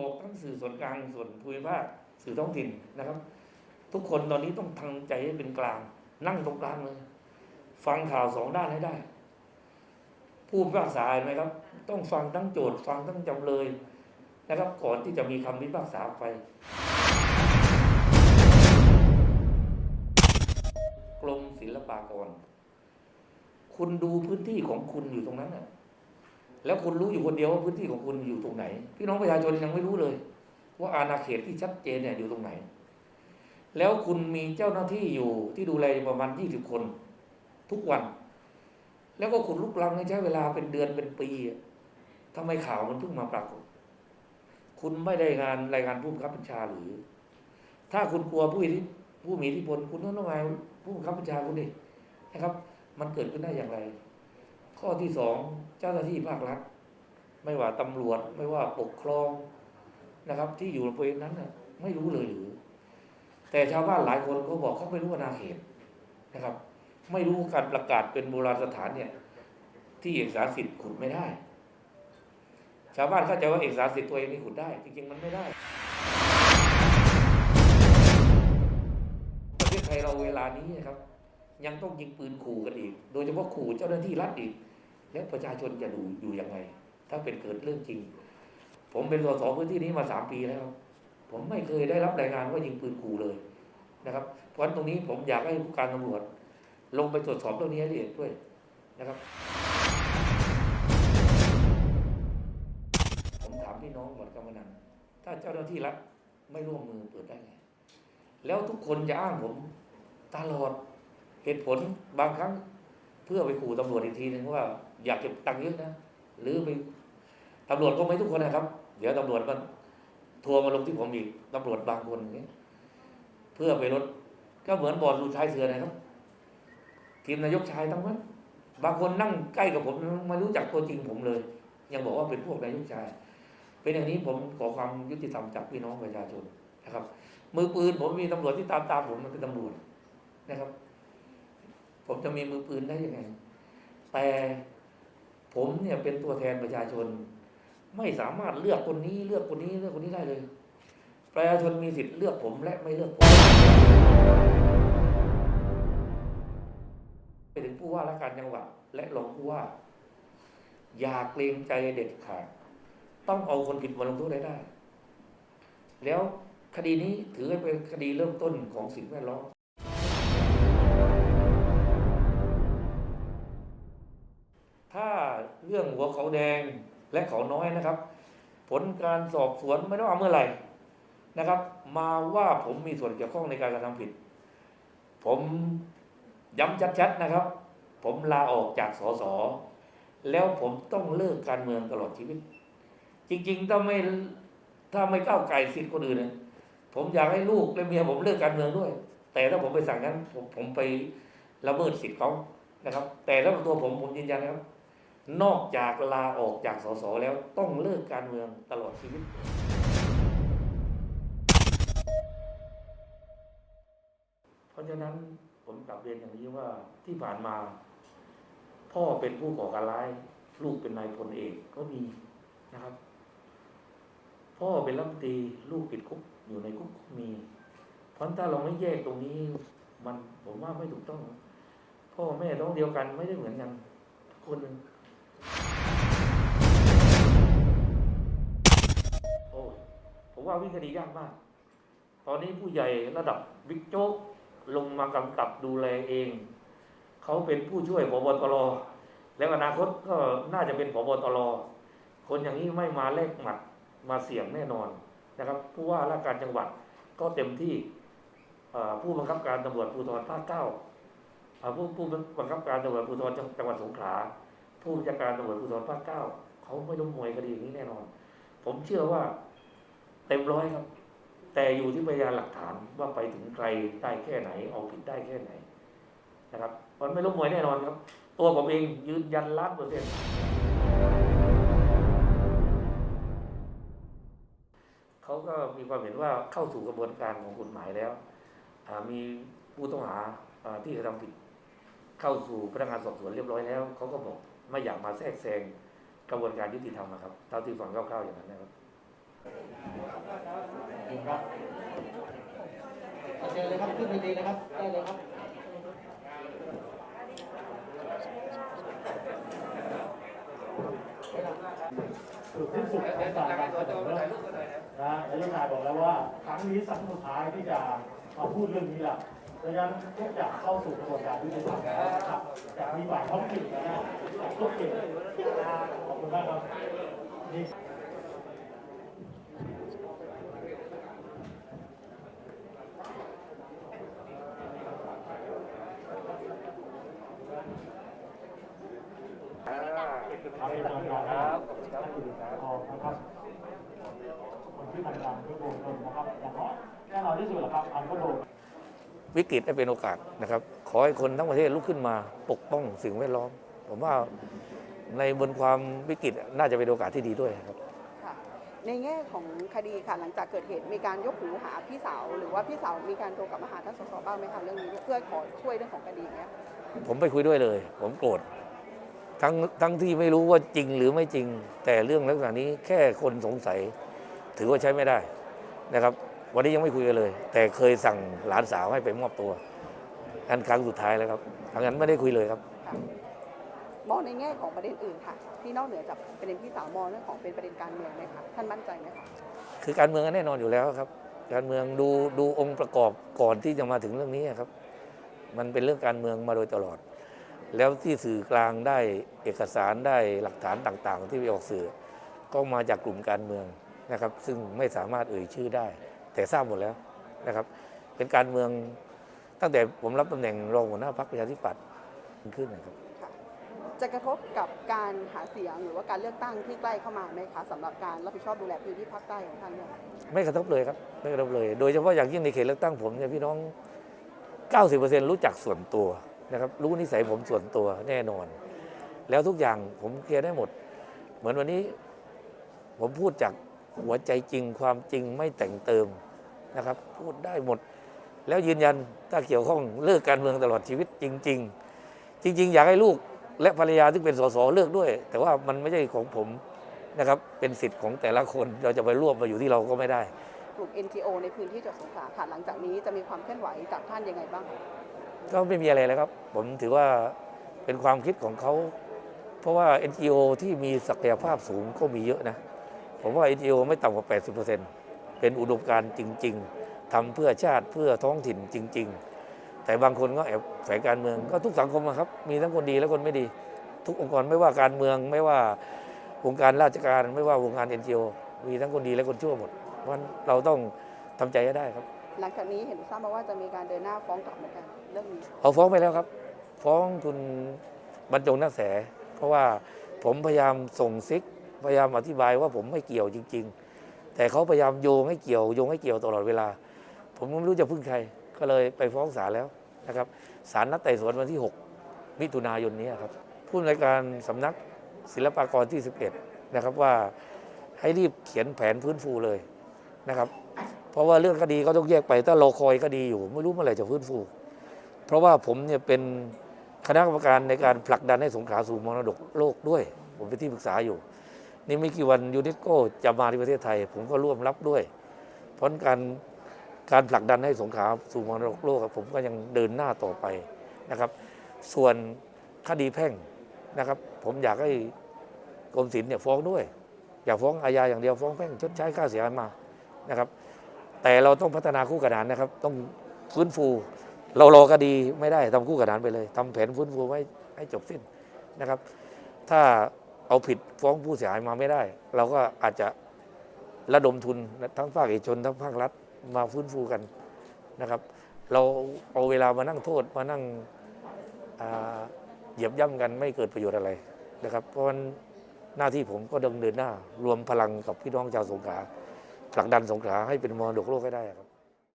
บอกทั้งสื่อส่วนกลางส่วนภูมิภาคสื่อท้องถิ่นนะครับ ทุกคนตอนนี้ต้องทำใจให้เป็นกลาง นั่งตรงกลางเลย ฟังข่าวสองด้านให้ได้ ผู้พิพากษาเห็นไหมครับ ต้องฟังทั้งโจทย์ฟังทั้งจำเลยนะครับ ก่อนที่จะมีคำพิพากษาไป กรมศิลปากร คุณดูพื้นที่ของคุณอยู่ตรงนั้นน่ะ แล้วคุณรู้อยู่คนเดียวว่าพื้นที่ของคุณอยู่ตรงไหน พี่น้องประชาชนยังไม่รู้เลย ว่าอาณาเขตที่ชัดเจนเนี่ยอยู่ตรงไหน แล้วคุณมีเจ้าหน้าที่อยู่ที่ดูแลประมาณยี่สิบคน ทุกวัน แล้วก็คุณลุกลังใช้เวลาเป็นเดือนเป็นปีอะทำไมข่าวมันเพิ่งมาปรากฏ คุณไม่ได้งานรายงานผู้บังคับบัญชาหรือ ถ้าคุณกลัวผู้ทธิผู้มีอิทธิพลคุณต้องทำไงผู้บังคับบัญชาคุณดินะครับ มันเกิดขึ้นได้อย่างไร ข้อที่สองเจ้าหน้าที่ภาครัฐ ไม่ว่าตำรวจไม่ว่าปกครองนะครับ ที่อยู่บริเวณนั้นน่ะไม่รู้เลยหรือ แต่ชาวบ้านหลายคนเขาบอกเขาไม่รู้อาณาเขตนะครับ ไม่รู้การประกาศเป็นโบราณสถานเนี่ย ที่เอกสารสิทธิ์ขุดไม่ได้ ชาวบ้านเข้าใจว่าเอกสารสิทธิ์ตัวเองนี่ขุดได้ จริง ๆ มันไม่ได้ประเทศไทยเราเวลานี้นะครับ ยังต้องยิงปืนขู่กันอีก โดยเฉพาะขู่เจ้าหน้าที่รัฐอีก แล้วประชาชนจะดูอยู่ยังไง ถ้าเป็นเกิดเรื่องจริง ผมเป็นสสพื้นที่นี้มาสามปีแล้ว ผมไม่เคยได้รับรายงานว่ายิงปืนขู่เลยนะครับ เพราะฉะนั้นตรงนี้ผมอยากให้ผู้การตำรวจ ลงไปตรวจสอบเรื่องนี้ให้ละเอียดด้วยนะครับ ผมถามพี่น้องก่อนกำนันถ้าเจ้าหน้าที่รัฐไม่ร่วมมือเปิดได้ไงแล้วทุกคนจะอ้างผมตลอดเหตุผลบางครั้ง เพื่อไปขู่ตำรวจอีกทีหนึ่งว่า อยากเก็บตังค์เยอะนะหรือไปตำรวจก็ไม่ทุกคนนะครับ เดี๋ยวตำรวจมันทัวร์มาลงที่ผมอีกตำรวจบางคนอย่างเงี้ยเพื่อไปลดก็เหมือนบอร์ดลูชายเสือนะครับ ทีมนายกชายทั้งนั้นบางคนนั่งใกล้กับผมไม่รู้จักตัวจริงผมเลย ยังบอกว่าเป็นพวกนายกชาย เป็นอย่างนี้ผมขอความยุติธรรมจากพี่น้องประชาชนนะครับ มือปืนผมมีตำรวจที่ตามตามผมมันเป็นตำรวจนะครับ ผมจะมีมือปืนได้ยังไง แต่ ผมเนี่ยเป็นตัวแทนประชาชน ไม่สามารถเลือกคนนี้เลือกคนนี้เลือกคนนี้ได้เลย ประชาชนมีสิทธิ์เลือกผมและไม่เลือกผมไปถึงผู้ว่าราชการจังหวัดและรองผู้ว่า อย่าเกรงใจเด็ดขาดต้องเอาคนผิดมาลงโทษให้ได้ แล้วคดีนี้ถือเป็นคดีเริ่มต้นของสิ่งแวดล้อม เรื่องหัวเขาแดงและเขาน้อยนะครับ ผลการสอบสวนไม่ต้องเอาเมื่อไหร่นะครับ มาว่าผมมีส่วนเกี่ยวข้องในการกระทำผิด ผมย้ำชัดๆนะครับ ผมลาออกจากสสแล้วผมต้องเลิกการเมืองตลอดชีวิต จริงๆถ้าไม่ถ้าไม่ก้าวไก่สิทธิ์คนอื่นเนี่ยผมอยากให้ลูกและเมียผมเลิกการเมืองด้วย แต่ถ้าผมไปสั่งนั้นผมผมไปละเมิดสิทธิ์เขานะครับ แต่ถ้าตัวผมผมยืนยันนะครับ นอกจากลาออกจากสสแล้วต้องเลิกการเมืองตลอดชีวิต เพราะฉะนั้นผมกลับเรียนอย่างนี้ว่าที่ผ่านมา พ่อเป็นผู้ก่อการร้าย ลูกเป็นนายพลเอกก็มีนะครับ พ่อเป็นรัฐมนตรีลูกติดคุกอยู่ในคุกมี เพราะถ้าเราไม่แยกตรงนี้ มันผมว่าไม่ถูกต้อง พ่อแม่ท้องเดียวกันไม่ได้เหมือนกันคนหนึ่ง โอ้ผมว่าวิคดียากมาก ตอนนี้ผู้ใหญ่ระดับบิ๊กโจ๊กลงมากำกับดูแลเอง เขาเป็นผู้ช่วยผบตรแล้วอนาคตก็น่าจะเป็นผบตรคนอย่างนี้ไม่มาแลกหมัดมาเสี่ยงแน่นอนนะครับผู้ว่าราชการจังหวัดก็เต็มที่ผู้บังคับการตำรวจภูธรภาคเก้าผู้ผู้บังคับการตำรวจภูธรจังหวัดสงขลา ผู้บัญชาการตำรวจภูธรภาคเก้าเขาไม่ล้มมวยคดีอย่างนี้แน่นอน ผมเชื่อว่าเต็มร้อยครับ แต่อยู่ที่พยานหลักฐานว่าไปถึงใครได้แค่ไหน เอาผิดได้แค่ไหนนะครับมันไม่ล้มมวยแน่นอนครับ ตัวผมเองยืนยันล้านเปอร์เซ็นต์เขาก็มีความเห็นว่าเข้าสู่กระบวนการของกฎหมายแล้วมีผู้ต้องหาอ่าที่กระทำผิด เข้าสู่พนักงานสอบสวนเรียบร้อยแล้วเขาก็บอก ไม่อยากมาแทรกแซงกระบวนการยุติธรรมนะครับเท่าที่ฟังคร่าวๆอย่างนั้นนะครับครับเชิญเลยครับขึ้นเวทีเลยครับได้เลยครับจุดสิ้นสุดของการนำเสนอนะนายกนายบอกแล้วว่า ครั้งนี้สัปสุดท้ายที่จะมาพูดเรื่องนี้แหละ ดังนั้นทุกอย่างเข้าสู่กระบวนการยุติธรรมแล้วนะครับจากมีฝ่ายท้องถิ่นแล้วนะจากทุกเขตขอบคุณมากครับนี่ครับเป็นกำลังใจครับท่านผู้ดิการองนะครับคนที่ทำงานที่โดนชนนะครับอย่างน้อยแน่นอนที่สุดแหละครับอันก็โดน วิกฤตให้เป็นโอกาสนะครับ ขอให้คนทั้งประเทศลุกขึ้นมาปกป้องสิ่งแวดล้อม ผมว่าในบนความวิกฤตน่าจะเป็นโอกาสที่ดีด้วยครับค่ะในแง่ของคดีค่ะหลังจากเกิดเหตุมีการยกหูหาพี่สาวหรือว่าพี่สาวมีการโทรกลับมาหาท่านสสบ้างไหมคะเรื่องนี้เพื่อขอช่วยเรื่องของคดีเนี้ยผมไปคุยด้วยเลย ผมโกรธทั้งทั้งที่ไม่รู้ว่าจริงหรือไม่จริง แต่เรื่องลักษณะนี้แค่คนสงสัย ถือว่าใช้ไม่ได้นะครับ วันนี้ยังไม่คุยกันเลย แต่เคยสั่งหลานสาวให้ไปมอบตัวอันครั้งสุดท้ายแล้วครับทางนั้นไม่ได้คุยเลยครับค่ะมองในแง่ของประเด็นอื่นค่ะ ที่นอกเหนือจากประเด็นพี่สาวมองเรื่องของเป็นประเด็นการเมืองไหมคะท่านมั่นใจไหมคะคือการเมืองแน่นอนอยู่แล้วครับ การเมืองดูดูองค์ประกอบก่อนที่จะมาถึงเรื่องนี้ครับ มันเป็นเรื่องการเมืองมาโดยตลอด แล้วที่สื่อกลางได้เอกสารได้หลักฐานต่างๆ ที่ไปออกสื่อ ก็มาจากกลุ่มการเมืองนะครับ ซึ่งไม่สามารถเอ่ยชื่อได้ แต่ทราบหมดแล้วนะครับ เป็นการเมืองตั้งแต่ผมรับตำแหน่งรองหัวหน้าพรรคประชาธิปัตย์ขึ้นนะครับค่ะจะกระทบกับการหาเสียงหรือว่าการเลือกตั้งที่ใกล้เข้ามาไหมคะสำหรับการรับผิดชอบดูแลพื้นที่ภาคใต้ของท่านเนี่ยไม่กระทบเลยครับไม่กระทบเลย โดยเฉพาะอย่างยิ่งในเขตเลือกตั้งผมเนี่ยพี่น้อง 90%รู้จักส่วนตัวนะครับรู้นิสัยผมส่วนตัวแน่นอน แล้วทุกอย่างผมเคลียร์ได้หมด เหมือนวันนี้ผมพูดจาก หัวใจจริงความจริงไม่แต่งเติมนะครับ พูดได้หมด แล้วยืนยันถ้าเกี่ยวข้องเลิกการเมืองตลอดชีวิตจริง ๆ จริง ๆ อยากให้ลูกและภรรยาที่เป็นสสเลือกด้วย แต่ว่ามันไม่ใช่ของผมนะครับเป็นสิทธิ์ของแต่ละคนเราจะไปรวบมาอยู่ที่เราก็ไม่ได้กลุ่ม NGO ในพื้นที่จังหวัดสงขลาค่ะหลังจากนี้จะมีความเคลื่อนไหวจากท่านยังไงบ้างคะก็ไม่มีอะไรเลยครับ ผมถือว่าเป็นความคิดของเขา เพราะว่า NGO ที่มีศักยภาพสูงก็มีเยอะนะ ผมว่า NGO ไม่ต่ำกว่า 80%เป็นอุดมการณ์จริง ๆทำเพื่อชาติเพื่อท้องถิ่นจริง ๆ แต่บางคนก็แอบแฝงการเมืองก็ทุกสังคมอะครับ มีทั้งคนดีและคนไม่ดี ทุกองค์กรไม่ว่าการเมืองไม่ว่าวงการราชการไม่ว่าวงการ NGO มีทั้งคนดีและคนชั่วหมด เพราะฉะนั้นเราต้องทำใจให้ได้ครับ หลังจากนี้เห็นทราบมาว่าจะมีการเดินหน้าฟ้องกลับเหมือนกันเรื่องนี้เอาฟ้องไปแล้วครับ ฟ้องคุณบรรจงนักแส เพราะว่าผมพยายามส่งซิก พยายามอธิบายว่าผมไม่เกี่ยวจริง ๆ แต่เขาพยายามโยงให้เกี่ยวโยงให้เกี่ยวตลอดเวลา ผมก็ไม่รู้จะพึ่งใคร ก็เลยไปฟ้องศาลแล้วนะครับศาลนัดไต่สวนวันที่ 6 มิถุนายนนี้ครับผู้อำนวยการสำนักศิลปากรที่ 11 นะครับว่าให้รีบเขียนแผนฟื้นฟูเลยนะครับ เพราะว่าเรื่องคดีก็ต้องแยกไปถ้ารอคอยคดีอยู่ไม่รู้เมื่อไหร่จะฟื้นฟู เพราะว่าผมเนี่ยเป็นคณะกรรมการในการผลักดันให้สงขลาสู่มรดกโลกด้วย ผมเป็นที่ปรึกษาอยู่ นี่ไม่กี่วันยูเนสโกจะมาที่ประเทศไทย ผมก็ร่วมรับด้วย เพราะการการผลักดันให้สงขลาสู่มรดกโลกผมก็ยังเดินหน้าต่อไปนะครับ ส่วนคดีแพ่งนะครับ ผมอยากให้กรมศิลป์เนี่ยฟ้องด้วย อย่าฟ้องอาญาอย่างเดียวฟ้องแพ่งชดใช้ค่าเสียหายมานะครับ แต่เราต้องพัฒนาคู่ขนานนะครับ ต้องฟื้นฟู เรารอคดีไม่ได้ทำคู่ขนานไปเลยทำแผนฟื้นฟูไว้ให้จบสิ้นนะครับ ถ้า เอาผิดฟ้องผู้เสียหายมาไม่ได้ เราก็อาจจะระดมทุนทั้งภาคเอกชนทั้งภาครัฐมาฟื้นฟูกันนะครับ เราเอาเวลามานั่งโทษมานั่งเหยียบย่ำกันไม่เกิดประโยชน์อะไรนะครับ เพราะฉะนั้นหน้าที่ผมก็ดำเนินหน้า รวมพลังกับพี่น้องชาวสงขลาผลักดันสงขลาให้เป็นมรดกโลกให้ได้ครับ